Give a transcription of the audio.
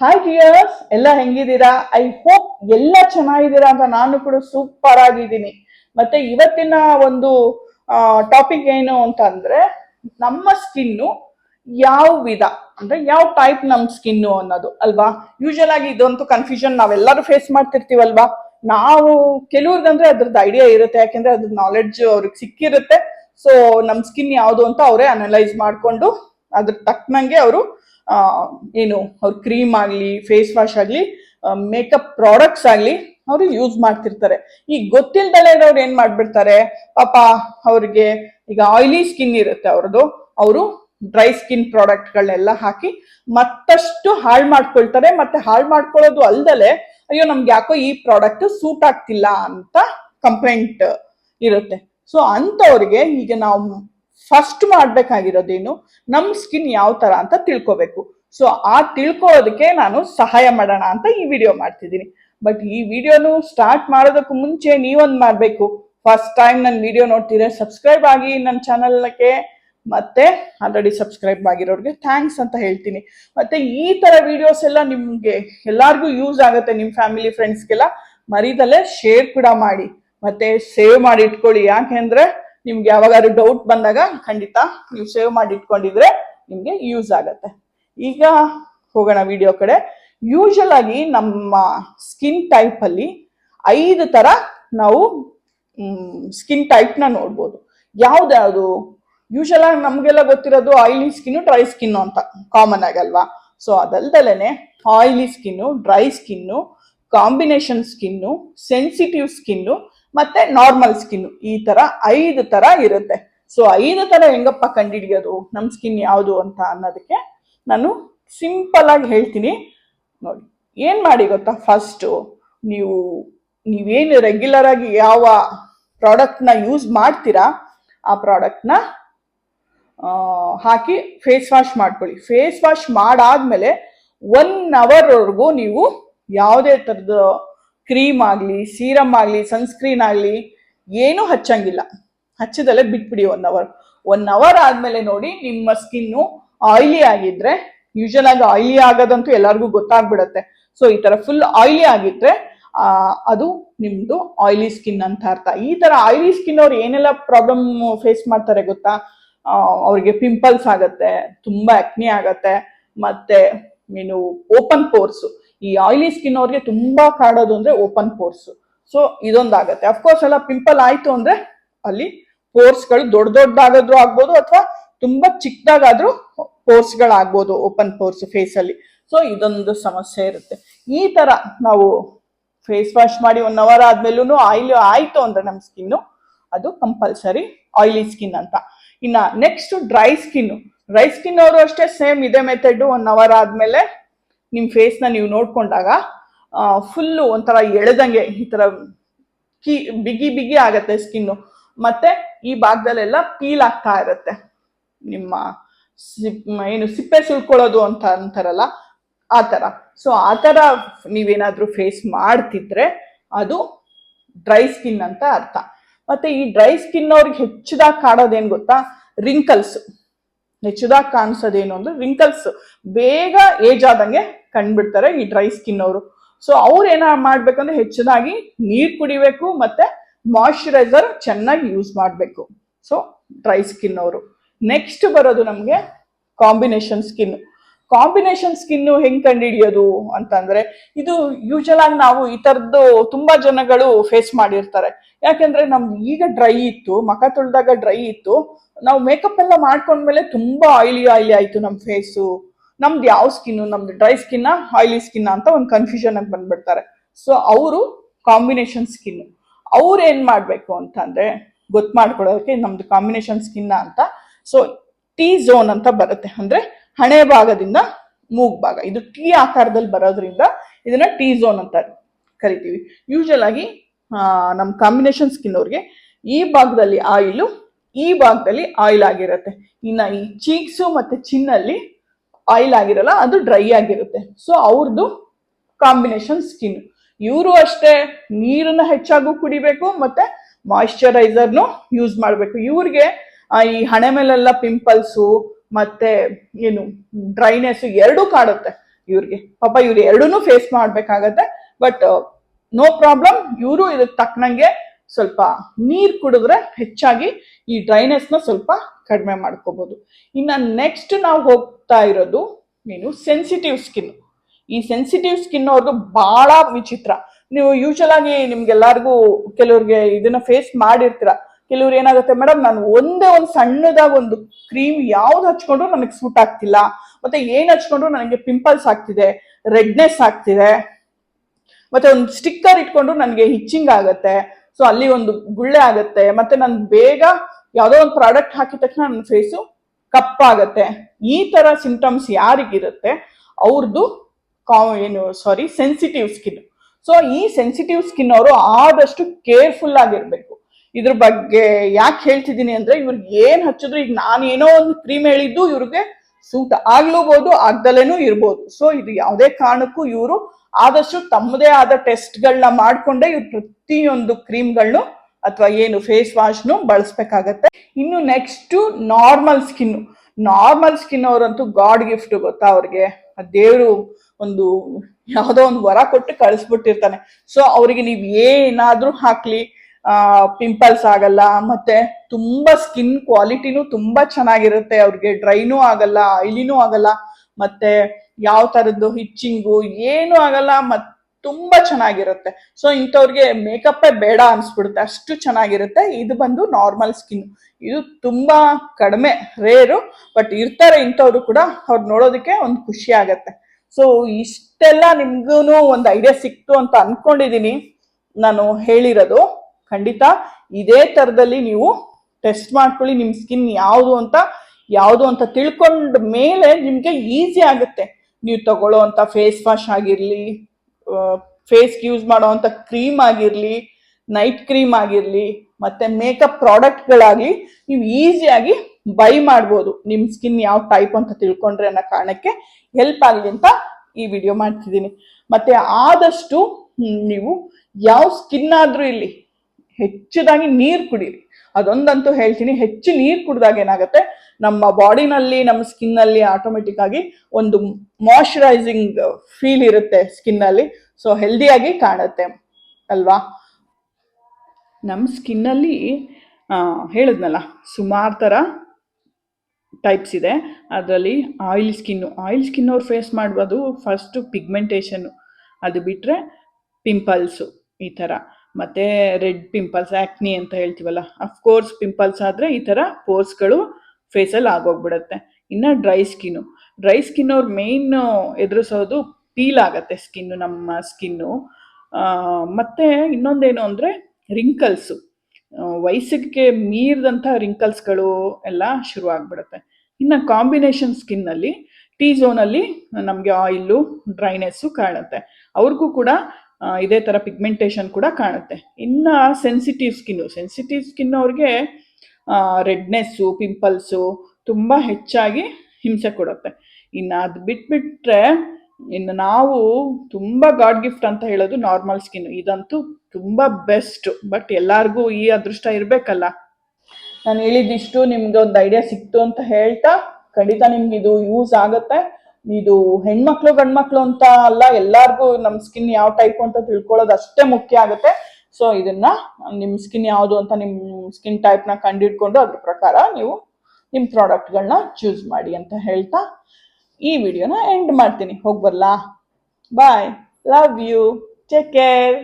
Hi dears ಎಲ್ಲ ಹೆಂಗಿದ್ದೀರಾ? I hope ಎಲ್ಲ ಚೆನ್ನಾಗಿದ್ದೀರಾ ಅಂತ ನಾನು ಕೂಡ ಸೂಪರ್ ಆಗಿದ್ದೀನಿ. ಮತ್ತೆ ಇವತ್ತಿನ ಒಂದು ಟಾಪಿಕ್ ಏನು ಅಂತಂದ್ರೆ ನಮ್ಮ ಸ್ಕಿನ್ನು ಯಾವ ವಿಧ, ಅಂದ್ರೆ ಯಾವ ಟೈಪ್ ನಮ್ ಸ್ಕಿನ್ನು ಅನ್ನೋದು, ಅಲ್ವಾ? ಯೂಶಲ್ ಆಗಿ ಇದೊಂದು ಕನ್ಫ್ಯೂಷನ್ ನಾವೆಲ್ಲರೂ ಫೇಸ್ ಮಾಡ್ತಿರ್ತೀವಲ್ವಾ? ನಾವು ಕೆಲವ್ರಿಗಂದ್ರೆ ಅದ್ರದ್ದು ಐಡಿಯಾ ಇರುತ್ತೆ, ಯಾಕೆಂದ್ರೆ ಅದ್ರ ನಾಲೆಡ್ಜ್ ಅವ್ರಿಗೆ ಸಿಕ್ಕಿರುತ್ತೆ. ಸೊ ನಮ್ ಸ್ಕಿನ್ ಯಾವುದು ಅಂತ ಅವರೇ ಅನಲೈಸ್ ಮಾಡ್ಕೊಂಡು ಅದ್ರ ತಕ್ಕನಂಗೆ ಅವರು ಏನು, ಅವ್ರ ಕ್ರೀಮ್ ಆಗ್ಲಿ ಫೇಸ್ ವಾಶ್ ಆಗಲಿ ಮೇಕಪ್ ಪ್ರಾಡಕ್ಟ್ಸ್ ಆಗಲಿ ಅವರು ಯೂಸ್ ಮಾಡ್ತಿರ್ತಾರೆ. ಈ ಗೊತ್ತಿಲ್ದಲೇ ಅವ್ರು ಏನ್ ಮಾಡ್ಬಿಡ್ತಾರೆ, ಪಾಪ ಅವ್ರಿಗೆ ಈಗ ಆಯಿಲಿ ಸ್ಕಿನ್ ಇರುತ್ತೆ ಅವ್ರದ್ದು, ಅವರು ಡ್ರೈ ಸ್ಕಿನ್ ಪ್ರಾಡಕ್ಟ್ಗಳನ್ನೆಲ್ಲ ಹಾಕಿ ಮತ್ತಷ್ಟು ಹಾಳು ಮಾಡ್ಕೊಳ್ತಾರೆ. ಮತ್ತೆ ಹಾಳು ಮಾಡ್ಕೊಳ್ಳೋದು ಅಲ್ದಲೆ, ಅಯ್ಯೋ, ನಮ್ಗೆ ಯಾಕೋ ಈ ಪ್ರಾಡಕ್ಟ್ ಸೂಟ್ ಆಗ್ತಿಲ್ಲ ಅಂತ ಕಂಪ್ಲೇಂಟ್ ಇರುತ್ತೆ. ಸೊ ಅಂಥವ್ರಿಗೆ ಈಗ ನಾವು ಫಸ್ಟ್ ಮಾಡ್ಬೇಕಾಗಿರೋದೇನು ನಮ್ ಸ್ಕಿನ್ ಯಾವ ತರ ಅಂತ ತಿಳ್ಕೊಬೇಕು. ಸೊ ಆ ತಿಳ್ಕೊಳ್ಳೋದಕ್ಕೆ ನಾನು ಸಹಾಯ ಮಾಡೋಣ ಅಂತ ಈ ವಿಡಿಯೋ ಮಾಡ್ತಿದ್ದೀನಿ. ಬಟ್ ಈ ವಿಡಿಯೋನು ಸ್ಟಾರ್ಟ್ ಮಾಡೋದಕ್ಕೂ ಮುಂಚೆ ನೀವೊಂದು ಮಾಡಬೇಕು. ಫಸ್ಟ್ ಟೈಮ್ ನನ್ನ ವಿಡಿಯೋ ನೋಡ್ತೀರಾ ಸಬ್ಸ್ಕ್ರೈಬ್ ಆಗಿ ನನ್ನ ಚಾನಲ್ಗೆ ಮತ್ತೆ ಆಲ್ರೆಡಿ ಸಬ್ಸ್ಕ್ರೈಬ್ ಆಗಿರೋರಿಗೆ ಥ್ಯಾಂಕ್ಸ್ ಅಂತ ಹೇಳ್ತೀನಿ. ಮತ್ತೆ ಈ ತರ ವಿಡಿಯೋಸ್ ಎಲ್ಲ ನಿಮ್ಗೆ ಎಲ್ಲಾರ್ಗೂ ಯೂಸ್ ಆಗುತ್ತೆ, ನಿಮ್ ಫ್ಯಾಮಿಲಿ ಫ್ರೆಂಡ್ಸ್ಗೆಲ್ಲ ಮರೀದಲ್ಲೇ ಶೇರ್ ಕೂಡ ಮಾಡಿ. ಮತ್ತೆ ಸೇವ್ ಮಾಡಿ ಇಟ್ಕೊಳ್ಳಿ. ಯಾಕೆಂದ್ರೆ ನಿಮ್ಗೆ ಯಾವಾಗಾದ್ರೂ ಡೌಟ್ ಬಂದಾಗ ಖಂಡಿತ ನೀವು ಸೇವ್ ಮಾಡಿ ಇಟ್ಕೊಂಡಿದ್ರೆ ನಿಮ್ಗೆ ಯೂಸ್ ಆಗತ್ತೆ. ಈಗ ಹೋಗೋಣ ವಿಡಿಯೋ ಕಡೆ. ಯೂಶಲ್ ಆಗಿ ನಮ್ಮ ಸ್ಕಿನ್ ಟೈಪ್ ಅಲ್ಲಿ ಐದು ತರ ನಾವು ಸ್ಕಿನ್ ಟೈಪ್ನ ನೋಡ್ಬೋದು. ಯಾವ್ದ್ಯಾವ್ದು? ಯೂಶಲ್ ಆಗಿ ನಮ್ಗೆಲ್ಲ ಗೊತ್ತಿರೋದು ಆಯಿಲಿ ಸ್ಕಿನ್ ಡ್ರೈ ಸ್ಕಿನ್ ಅಂತ. ಕಾಮನ್ ಆಗಲ್ವಾ so ಅದಲ್ದಲೇನೆ oily skin dry skin combination skin sensitive skin ಮತ್ತೆ ನಾರ್ಮಲ್ ಸ್ಕಿನ್ ಈ ತರ ಐದು ತರ ಇರುತ್ತೆ. ಸೊ ಐದು ತರ ಹೆಂಗಪ್ಪ ಕಂಡುಹಿಡಿಯೋದು ನಮ್ಮ ಸ್ಕಿನ್ ಯಾವುದು ಅಂತ ಅನ್ನೋದಕ್ಕೆ ನಾನು ಸಿಂಪಲ್ ಆಗಿ ಹೇಳ್ತೀನಿ. ನೋಡಿ, ಏನ್ ಮಾಡಿ ಗೊತ್ತಾ? ಫಸ್ಟ್ ನೀವು, ನೀವೇನು ರೆಗ್ಯುಲರ್ ಆಗಿ ಯಾವ ಪ್ರಾಡಕ್ಟ್ನ ಯೂಸ್ ಮಾಡ್ತೀರಾ, ಆ ಪ್ರಾಡಕ್ಟ್ನ ಹಾಕಿ ಫೇಸ್ ವಾಶ್ ಮಾಡ್ಕೊಳ್ಳಿ. ಫೇಸ್ ವಾಶ್ ಮಾಡಾದ್ಮೇಲೆ ಒನ್ ಅವರ್ವರೆಗೂ ನೀವು ಯಾವುದೇ ಥರದ ಕ್ರೀಮ್ ಆಗಲಿ, ಸೀರಮ್ ಆಗಲಿ, ಸನ್ಸ್ಕ್ರೀನ್ ಆಗಲಿ ಏನೂ ಹಚ್ಚಂಗಿಲ್ಲ. ಹಚ್ಚದಲ್ಲೇ ಬಿಟ್ಬಿಡಿ ಒನ್ ಅವರ್ ಒನ್ ಅವರ್ ಆದಮೇಲೆ ನೋಡಿ ನಿಮ್ಮ ಸ್ಕಿನ್ನು ಆಯಿಲಿ ಆಗಿದ್ರೆ ಯೂಶಲ್ ಆಗಿ ಆಯಿಲಿ ಆಗೋದಂತೂ ಎಲ್ಲರಿಗೂ ಗೊತ್ತಾಗ್ಬಿಡತ್ತೆ. ಸೊ ಈ ಥರ ಫುಲ್ ಆಯಿಲಿ ಆಗಿದ್ರೆ ಅದು ನಿಮ್ಮದು ಆಯಿಲಿ ಸ್ಕಿನ್ ಅಂತ ಅರ್ಥ. ಈ ಥರ ಆಯಿಲಿ ಸ್ಕಿನ್ ಅವ್ರು ಏನೆಲ್ಲ ಪ್ರಾಬ್ಲಮ್ ಫೇಸ್ ಮಾಡ್ತಾರೆ ಗೊತ್ತಾ? ಅವರಿಗೆ ಪಿಂಪಲ್ಸ್ ಆಗತ್ತೆ, ತುಂಬ ಅಕ್ನಿ ಆಗತ್ತೆ, ಮತ್ತೆ ಏನು ಓಪನ್ ಪೋರ್ಸ್ ಈ ಆಯಿಲಿ ಸ್ಕಿನ್ ಅವ್ರಿಗೆ ತುಂಬಾ ಕಾಡೋದು ಅಂದ್ರೆ ಓಪನ್ ಪೋರ್ಸ್ ಸೊ ಇದೊಂದಾಗತ್ತೆ. ಅಫ್ಕೋರ್ಸ್ ಎಲ್ಲ ಪಿಂಪಲ್ ಆಯ್ತು ಅಂದ್ರೆ ಅಲ್ಲಿ ಪೋರ್ಸ್ಗಳು ದೊಡ್ಡ ದೊಡ್ಡದಾಗಾದ್ರೂ ಆಗ್ಬೋದು ಅಥವಾ ತುಂಬಾ ಚಿಕ್ಕದಾಗಾದ್ರೂ ಪೋರ್ಸ್ಗಳಾಗ್ಬೋದು ಓಪನ್ ಪೋರ್ಸ್ ಫೇಸ್ ಅಲ್ಲಿ. ಸೊ ಇದೊಂದು ಸಮಸ್ಯೆ ಇರುತ್ತೆ. ಈ ತರ ನಾವು ಫೇಸ್ ವಾಶ್ ಮಾಡಿ ಒನ್ ಅವರ್ ಆದ್ಮೇಲೂ ಆಯಿಲ್ ಆಯ್ತು ಅಂದ್ರೆ ನಮ್ಮ ಸ್ಕಿನ್ನು ಅದು ಕಂಪಲ್ಸರಿ ಆಯಿಲಿ ಸ್ಕಿನ್ ಅಂತ. ಇನ್ನ next dry skin dry skin ಅವರು ಅಷ್ಟೇ ಸೇಮ್ ಇದೇ ಮೆಥಡ್ ಒನ್ ಅವರ್ ಆದ್ಮೇಲೆ ನಿಮ್ ಫೇಸ್ನ ನೀವು ನೋಡ್ಕೊಂಡಾಗ ಫುಲ್ಲು ಒಂಥರ ಎಳೆದಂಗೆ ಈ ಥರ ಕಿ, ಬಿಗಿ ಬಿಗಿ ಆಗತ್ತೆ ಸ್ಕಿನ್ನು ಮತ್ತೆ ಈ ಭಾಗದಲ್ಲೆಲ್ಲ ಪೀಲ್ ಆಗ್ತಾ ಇರುತ್ತೆ. ನಿಮ್ಮ ಏನು ಸಿಪ್ಪೆ ಸುಳ್ಕೊಳ್ಳೋದು ಅಂತ ಅಂತಾರಲ್ಲ, ಆ ಥರ ಸೊ ಆ ಥರ ನೀವೇನಾದರೂ ಫೇಸ್ ಮಾಡ್ತಿದ್ರೆ ಅದು ಡ್ರೈ ಸ್ಕಿನ್ ಅಂತ ಅರ್ಥ. ಮತ್ತೆ ಈ ಡ್ರೈ ಸ್ಕಿನ್ ಅವ್ರಿಗೆ ಹೆಚ್ಚದಾಗಿ ಕಾಡೋದೇನು ಗೊತ್ತಾ? ರಿಂಕಲ್ಸ್ ಹೆಚ್ಚದಾಗಿ ಕಾಣಿಸೋದೇನು ಅಂದ್ರೆ ರಿಂಕಲ್ಸ್ ಬೇಗ ಏಜ್ ಆದಂಗೆ ಕಂಡ್ಬಿಡ್ತಾರೆ ಈ ಡ್ರೈ ಸ್ಕಿನ್ ಅವರು. ಸೊ ಅವ್ರು ಏನ ಮಾಡ್ಬೇಕಂದ್ರೆ ಹೆಚ್ಚಿನಾಗಿ ನೀರು ಕುಡಿಬೇಕು ಮತ್ತೆ ಮಾಯಶ್ಚರೈಸರ್ ಚೆನ್ನಾಗಿ ಯೂಸ್ ಮಾಡಬೇಕು. ಸೊ ಡ್ರೈ ಸ್ಕಿನ್ ಅವರು. ನೆಕ್ಸ್ಟ್ ಬರೋದು ನಮಗೆ ಕಾಂಬಿನೇಷನ್ ಸ್ಕಿನ್ ಕಾಂಬಿನೇಷನ್ ಸ್ಕಿನ್ ಹೆಂಗ್ ಕಂಡುಹಿಡಿಯೋದು ಅಂತಂದ್ರೆ, ಇದು ಯೂಶಲ್ ಆಗಿ ನಾವು ಈ ತರದ್ದು ತುಂಬಾ ಜನಗಳು ಫೇಸ್ ಮಾಡಿರ್ತಾರೆ. ಯಾಕೆಂದ್ರೆ ನಮ್ಗೆ ಈಗ ಡ್ರೈ ಇತ್ತು, ಮಖ ತೊಳೆದಾಗ ಡ್ರೈ ಇತ್ತು. ನಾವು ಮೇಕಪ್ ಎಲ್ಲ ಮಾಡ್ಕೊಂಡ್ಮೇಲೆ ತುಂಬಾ ಆಯಿಲಿ ಆಯಿಲಿ ಆಯ್ತು ನಮ್ಮ ಫೇಸು ನಮ್ದು ಯಾವ ಸ್ಕಿನ್ ನಮ್ದು ಡ್ರೈ ಸ್ಕಿನ್ ಆಯಿಲಿ ಸ್ಕಿನ್ ಅಂತ ಒಂದು ಕನ್ಫ್ಯೂಷನ್ ಆಗಿ ಬಂದ್ಬಿಡ್ತಾರೆ. ಸೊ ಅವರು ಕಾಂಬಿನೇಷನ್ ಸ್ಕಿನ್ ಅವ್ರು ಏನ್ ಮಾಡ್ಬೇಕು ಅಂತಂದ್ರೆ, ಗೊತ್ತು ಮಾಡ್ಕೊಳ್ಳೋದಕ್ಕೆ ನಮ್ದು ಕಾಂಬಿನೇಷನ್ ಸ್ಕಿನ್ ಅಂತ. ಸೊ ಟಿ ಝೋನ್ ಅಂತ ಬರುತ್ತೆ. ಅಂದ್ರೆ, ಹಣೆ ಭಾಗದಿಂದ ಮೂಗ್ ಭಾಗ. ಇದು ಟಿ ಆಕಾರದಲ್ಲಿ ಬರೋದ್ರಿಂದ ಇದನ್ನ ಟಿ ಝೋನ್ ಅಂತ ಕರಿತೀವಿ. ಯೂಶಲ್ ಆಗಿ ನಮ್ಮ ಕಾಂಬಿನೇಷನ್ ಸ್ಕಿನ್ ಅವ್ರಿಗೆ ಈ ಭಾಗದಲ್ಲಿ ಆಯಿಲು ಈ ಭಾಗದಲ್ಲಿ ಆಯಿಲ್ ಆಗಿರುತ್ತೆ. ಇನ್ನ ಈ ಚೀಕ್ಸು ಮತ್ತೆ ಚಿನ್ನಲ್ಲಿ ಆಯಿಲ್ ಆಗಿರಲ್ಲ, ಅದು ಡ್ರೈ ಆಗಿರುತ್ತೆ. ಸೊ ಅವ್ರದ್ದು ಕಾಂಬಿನೇಷನ್ ಸ್ಕಿನ್ ಇವರು ಅಷ್ಟೇ ನೀರನ್ನ ಹೆಚ್ಚಾಗೂ ಕುಡಿಬೇಕು, ಮತ್ತೆ ಮಾಯಿಶ್ಚರೈಸರ್ನು ಯೂಸ್ ಮಾಡಬೇಕು. ಇವ್ರಿಗೆ ಈ ಹಣೆ ಮೇಲೆಲ್ಲ ಪಿಂಪಲ್ಸು ಮತ್ತೆ ಏನು ಡ್ರೈನೆಸ್ ಎರಡೂ ಕಾಡುತ್ತೆ ಇವ್ರಿಗೆ. ಪಾಪ ಇವ್ರು ಎರಡೂ ಫೇಸ್ ಮಾಡಬೇಕಾಗತ್ತೆ ಬಟ್ ನೋ ಪ್ರಾಬ್ಲಮ್ ಇವರು ಇದಕ್ಕೆ ತಕ್ಕನಂಗೆ ಸ್ವಲ್ಪ ನೀರು ಕುಡಿದ್ರೆ ಹೆಚ್ಚಾಗಿ ಈ ಡ್ರೈನೆಸ್ನ ಸ್ವಲ್ಪ ಕಡಿಮೆ ಮಾಡ್ಕೋಬಹುದು ಇನ್ನ ನೆಕ್ಸ್ಟ್ ನಾವು ಹೋಗ್ತಾ ಇರೋದು ಏನು ಸೆನ್ಸಿಟಿವ್ ಸ್ಕಿನ್ ಈ ಸೆನ್ಸಿಟಿವ್ ಸ್ಕಿನ್ ಅವ್ರದ್ದು ಬಹಳ ವಿಚಿತ್ರ. ನೀವು ಯೂಶಲ್ ಆಗಿ ನಿಮ್ಗೆಲ್ಲರಿಗೂ ಕೆಲವ್ರಿಗೆ ಇದನ್ನ ಫೇಸ್ ಮಾಡಿರ್ತೀರ. ಕೆಲವ್ರು ಏನಾಗುತ್ತೆ ಮೇಡಮ್ ನಾನು ಒಂದೇ ಒಂದು ಸಣ್ಣದಾಗ ಒಂದು ಕ್ರೀಮ್ ಯಾವ್ದು ಹಚ್ಕೊಂಡ್ರು ನನಗೆ ಸೂಟ್ ಆಗ್ತಿಲ್ಲ. ಮತ್ತೆ ಏನ್ ಹಚ್ಕೊಂಡ್ರು ನನಗೆ ಪಿಂಪಲ್ಸ್ ಆಗ್ತಿದೆ ರೆಡ್ನೆಸ್ ಆಗ್ತಿದೆ. ಮತ್ತೆ ಒಂದು ಸ್ಟಿಕ್ಕರ್ ಇಟ್ಕೊಂಡ್ರು ನನಗೆ ಹಿಚ್ಚಿಂಗ್ ಆಗತ್ತೆ. ಸೊ ಅಲ್ಲಿ ಒಂದು ಗುಳ್ಳೆ ಆಗುತ್ತೆ. ಮತ್ತೆ ನಾನು ಬೇಗ ಯಾವುದೋ ಒಂದು ಪ್ರಾಡಕ್ಟ್ ಹಾಕಿದ ತಕ್ಷಣ ನನ್ನ ಫೇಸು ಕಪ್ಪಾಗತ್ತೆ. ಈ ತರ ಸಿಂಟಮ್ಸ್ ಯಾರಿಗಿರುತ್ತೆ? ಅವ್ರದ್ದು ಕಾ ಏನು ಸಾರಿ ಸೆನ್ಸಿಟಿವ್ ಸ್ಕಿನ್ ಸೊ ಈ ಸೆನ್ಸಿಟಿವ್ ಸ್ಕಿನ್ ಅವರು ಆದಷ್ಟು ಕೇರ್ಫುಲ್ ಆಗಿರ್ಬೇಕು. ಇದ್ರ ಬಗ್ಗೆ ಯಾಕೆ ಹೇಳ್ತಿದ್ದೀನಿ ಅಂದ್ರೆ, ಇವ್ರಿಗೆ ಏನ್ ಹಚ್ಚಿದ್ರು, ಈಗ ನಾನು ಏನೋ ಒಂದು ಕ್ರೀಮ್ ಹೇಳಿದ್ದು ಇವ್ರಿಗೆ ಸೂಟ್ ಆಗ್ಲೂಬಹುದು ಆಗ್ದಲೇನೂ ಇರ್ಬೋದು. ಸೊ ಇದು ಯಾವುದೇ ಕಾರಣಕ್ಕೂ ಇವರು ಆದಷ್ಟು ತಮ್ಮದೇ ಆದ ಟೆಸ್ಟ್ಗಳನ್ನ ಮಾಡ್ಕೊಂಡೇ ಇವ್ರು ಪ್ರತಿಯೊಂದು ಕ್ರೀಮ್ಗಳನ್ನು ಅಥವಾ ಏನು ಫೇಸ್ ವಾಶ್ನು ಬಳಸ್ಬೇಕಾಗತ್ತೆ. ಇನ್ನು next normal skin normal skin ಅವರಂತೂ ಗಾಡ್ ಗಿಫ್ಟ್ ಗೊತ್ತಾ ಅವ್ರಿಗೆ? ದೇವರು ಒಂದು ಯಾವುದೋ ಒಂದು ವರ ಕೊಟ್ಟು ಕಳಿಸ್ಬಿಟ್ಟಿರ್ತಾನೆ. ಸೊ ಅವರಿಗೆ ನೀವು ಏನಾದ್ರೂ ಹಾಕ್ಲಿ ಪಿಂಪಲ್ಸ್ ಆಗಲ್ಲ, ಮತ್ತೆ ತುಂಬಾ ಸ್ಕಿನ್ ಕ್ವಾಲಿಟಿನೂ ತುಂಬಾ ಚೆನ್ನಾಗಿರುತ್ತೆ. ಅವ್ರಿಗೆ ಡ್ರೈನೂ ಆಗಲ್ಲ ಆಯಿಲಿನೂ ಆಗಲ್ಲ, ಮತ್ತೆ ಯಾವ ತರದ್ದು ಹಿಚ್ಚಿಂಗು ಏನೂ ಆಗಲ್ಲ, ಮತ್ ತುಂಬಾ ಚೆನ್ನಾಗಿರುತ್ತೆ. ಸೊ ಇಂಥವ್ರಿಗೆ ಮೇಕಪ್ಪೇ ಬೇಡ ಅನ್ಸ್ಬಿಡುತ್ತೆ. ಅಷ್ಟು ಚೆನ್ನಾಗಿರುತ್ತೆ. ಇದು ಬಂದು ನಾರ್ಮಲ್ ಸ್ಕಿನ್ ಇದು ತುಂಬಾ ಕಡಿಮೆ ರೇರು ಬಟ್ ಇರ್ತಾರೆ ಇಂಥವ್ರು ಕೂಡ, ಅವ್ರು ನೋಡೋದಕ್ಕೆ ಒಂದು ಖುಷಿ ಆಗತ್ತೆ. ಸೊ ಇಷ್ಟೆಲ್ಲ ನಿಮ್ಗೂ ಒಂದು ಐಡಿಯಾ ಸಿಕ್ತು ಅಂತ ಅನ್ಕೊಂಡಿದೀನಿ. ನಾನು ಹೇಳಿರೋದು, ಖಂಡಿತ ಇದೇ ತರದಲ್ಲಿ ನೀವು ಟೆಸ್ಟ್ ಮಾಡ್ಕೊಳ್ಳಿ ನಿಮ್ಮ ಸ್ಕಿನ್ ಯಾವುದು ಅಂತ ಯಾವುದು ಅಂತ ತಿಳ್ಕೊಂಡ ಮೇಲೆ ನಿಮಗೆ ಈಸಿ ಆಗುತ್ತೆ. ನೀವು ತಗೊಳ್ಳೋ ಅಂತ ಫೇಸ್ ವಾಶ್ ಆಗಿರಲಿ ಫೇಸ್ ಯೂಸ್ ಮಾಡೋ ಅಂತ ಕ್ರೀಮ್ ಆಗಿರಲಿ ನೈಟ್ ಕ್ರೀಮ್ ಆಗಿರಲಿ, ಮತ್ತೆ ಮೇಕಪ್ ಪ್ರಾಡಕ್ಟ್ಗಳಾಗಲಿ ನೀವು ಈಸಿಯಾಗಿ ಬೈ ಮಾಡ್ಬೋದು. ನಿಮ್ಮ ಸ್ಕಿನ್ ಯಾವ ಟೈಪ್ ಅಂತ ತಿಳ್ಕೊಂಡ್ರೆ ಅನ್ನೋ ಕಾರಣಕ್ಕೆ ಹೆಲ್ಪ್ ಆಗಲಿ ಅಂತ ಈ ವಿಡಿಯೋ ಮಾಡ್ತಿದ್ದೀನಿ. ಮತ್ತೆ ಆದಷ್ಟು ನೀವು ಯಾವ ಸ್ಕಿನ್ ಆದ್ರೂ ಇಲ್ಲಿ ಹೆಚ್ಚದಾಗಿ ನೀರು ಕುಡೀರಿ. ಅದೊಂದಂತೂ ಹೇಳ್ತೀನಿ, ಹೆಚ್ಚು ನೀರು ಕುಡಿದಾಗ ಏನಾಗುತ್ತೆ, ನಮ್ಮ ಬಾಡಿನಲ್ಲಿ, ನಮ್ಮ ಸ್ಕಿನ್ನಲ್ಲಿ ಆಟೋಮೆಟಿಕ್ ಆಗಿ ಒಂದು ಮಾಯಶ್ಚರೈಸಿಂಗ್ ಫೀಲ್ ಇರುತ್ತೆ ಸ್ಕಿನ್ನಲ್ಲಿ. ಸೊ ಹೆಲ್ದಿಯಾಗಿ ಕಾಣುತ್ತೆ ಅಲ್ವಾ? ನಮ್ಮ ಸ್ಕಿನ್ನಲ್ಲಿ ಹೇಳಿದ್ನಲ್ಲ, ಸುಮಾರು ಥರ ಟೈಪ್ಸ್ ಇದೆ. ಅದರಲ್ಲಿ ಆಯಿಲ್ ಸ್ಕಿನ್ನು ಆಯಿಲ್ ಸ್ಕಿನ್ ಅವ್ರು ಫೇಸ್ ಮಾಡ್ಬೋದು ಫಸ್ಟು ಪಿಗ್ಮೆಂಟೇಷನ್ನು ಅದು ಬಿಟ್ಟರೆ ಪಿಂಪಲ್ಸು ಈ ಥರ ಮತ್ತು ರೆಡ್ ಪಿಂಪಲ್ಸ್ ಆ್ಯಕ್ನಿ ಅಂತ ಹೇಳ್ತೀವಲ್ಲ ಅಫ್ಕೋರ್ಸ್ ಪಿಂಪಲ್ಸ್ ಆದರೆ ಈ ಥರ ಪೋರ್ಸ್ಗಳು ಫೇಸಲ್ಲಿ ಆಗೋಗ್ಬಿಡುತ್ತೆ. ಇನ್ನು ಡ್ರೈ ಸ್ಕಿನ್ನು ಡ್ರೈ ಸ್ಕಿನ್ ಅವ್ರು ಮೇಯ್ನ್ ಎದುರಿಸೋದು ಪೀಲ್ ಆಗುತ್ತೆ ಸ್ಕಿನ್ನು ನಮ್ಮ ಸ್ಕಿನ್ನು ಮತ್ತು ಇನ್ನೊಂದೇನು ಅಂದರೆ ರಿಂಕಲ್ಸು ವಯಸ್ಸಿಗೆ ಮೀರಿದಂಥ ರಿಂಕಲ್ಸ್ಗಳು ಎಲ್ಲ ಶುರು ಆಗಿಬಿಡುತ್ತೆ. ಇನ್ನು ಕಾಂಬಿನೇಷನ್ ಸ್ಕಿನ್ನಲ್ಲಿ ಟಿ ಝೋನಲ್ಲಿ ನಮಗೆ ಆಯಿಲ್ಲು ಡ್ರೈನೆಸ್ಸು ಕಾಣುತ್ತೆ. ಅವ್ರಿಗೂ ಕೂಡ ಇದೇ ಥರ ಪಿಗ್ಮೆಂಟೇಷನ್ ಕೂಡ ಕಾಣುತ್ತೆ. ಇನ್ನು ಸೆನ್ಸಿಟಿವ್ ಸ್ಕಿನ್ನು ಸೆನ್ಸಿಟಿವ್ ಸ್ಕಿನ್ ಅವ್ರಿಗೆ ರೆಡ್ನೆಸ್ಸು ಪಿಂಪಲ್ಸು ತುಂಬ ಹೆಚ್ಚಾಗಿ ಹಿಂಸೆ ಕೊಡುತ್ತೆ. ಇನ್ನು ಅದು ಬಿಟ್ಬಿಟ್ರೆ, ಇನ್ನು ನಾವು ತುಂಬ ಗಾಡ್ ಗಿಫ್ಟ್ ಅಂತ ಹೇಳೋದು ನಾರ್ಮಲ್ ಸ್ಕಿನ್ ಇದಂತೂ ತುಂಬ ಬೆಸ್ಟ್ ಬಟ್ ಎಲ್ಲರಿಗೂ ಈ ಅದೃಷ್ಟ ಇರಬೇಕಲ್ಲ. ನಾನು ಹೇಳಿದ್ದಿಷ್ಟು ನಿಮ್ಗೆ ಒಂದು ಐಡಿಯಾ ಸಿಕ್ತು ಅಂತ ಹೇಳ್ತಾ ಖಂಡಿತ ನಿಮ್ಗೆ ಇದು ಯೂಸ್ ಆಗತ್ತೆ. ಇದು ಹೆಣ್ಮಕ್ಳು, ಗಂಡ್ಮಕ್ಳು ಅಂತ ಅಲ್ಲ, ಎಲ್ಲಾರ್ಗೂ ನಮ್ಮ ಸ್ಕಿನ್ ಯಾವ ಟೈಪ್ ಅಂತ ತಿಳ್ಕೊಳ್ಳೋದು ಅಷ್ಟೇ ಮುಖ್ಯ ಆಗುತ್ತೆ. ಸೊ ಇದನ್ನ ನಿಮ್ಮ ಸ್ಕಿನ್ ಯಾವುದು ಅಂತ ನಿಮ್ಮ ಸ್ಕಿನ್ ಟೈಪ್ನ ಕಂಡಿಡ್ಕೊಂಡು ಅದ್ರ ಪ್ರಕಾರ ನೀವು ನಿಮ್ಮ ಪ್ರಾಡಕ್ಟ್ಗಳನ್ನ ಚೂಸ್ ಮಾಡಿ ಅಂತ ಹೇಳ್ತಾ ಈ ವಿಡಿಯೋನ ಎಂಡ್ ಮಾಡ್ತೀನಿ. ಹೋಗ್ಬರ್ಲಾ bye love you take care